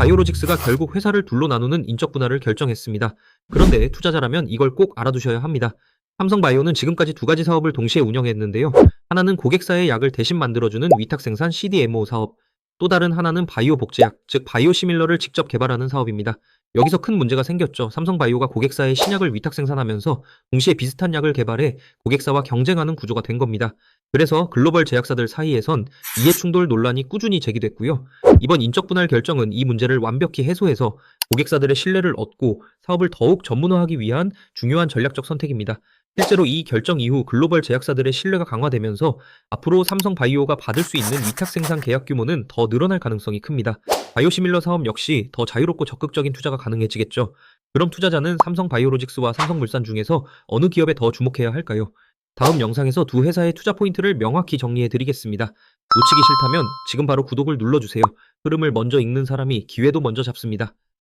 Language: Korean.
삼성바이오로직스가 결국 회사를 둘로 나누는 인적 분할을 결정했습니다. 그런데 투자자라면 이걸 꼭 알아두셔야 합니다. 삼성바이오는 지금까지 두 가지 사업을 동시에 운영했는데요. 하나는 고객사의 약을 대신 만들어주는 위탁 생산 CDMO 사업, 또 다른 하나는 바이오 복제약, 즉 바이오 시밀러를 직접 개발하는 사업입니다. 여기서 큰 문제가 생겼죠. 삼성바이오가 고객사의 신약을 위탁 생산하면서 동시에 비슷한 약을 개발해 고객사와 경쟁하는 구조가 된 겁니다. 그래서 글로벌 제약사들 사이에선 이해충돌 논란이 꾸준히 제기됐고요. 이번 인적 분할 결정은 이 문제를 완벽히 해소해서 고객사들의 신뢰를 얻고 사업을 더욱 전문화하기 위한 중요한 전략적 선택입니다. 실제로 이 결정 이후 글로벌 제약사들의 신뢰가 강화되면서 앞으로 삼성바이오가 받을 수 있는 위탁 생산 계약 규모는 더 늘어날 가능성이 큽니다. 바이오시밀러 사업 역시 더 자유롭고 적극적인 투자가 가능해지겠죠. 그럼 투자자는 삼성바이오로직스와 삼성물산 중에서 어느 기업에 더 주목해야 할까요? 다음 영상에서 두 회사의 투자 포인트를 명확히 정리해 드리겠습니다. 놓치기 싫다면 지금 바로 구독을 눌러주세요. 흐름을 먼저 읽는 사람이 기회도 먼저 잡습니다.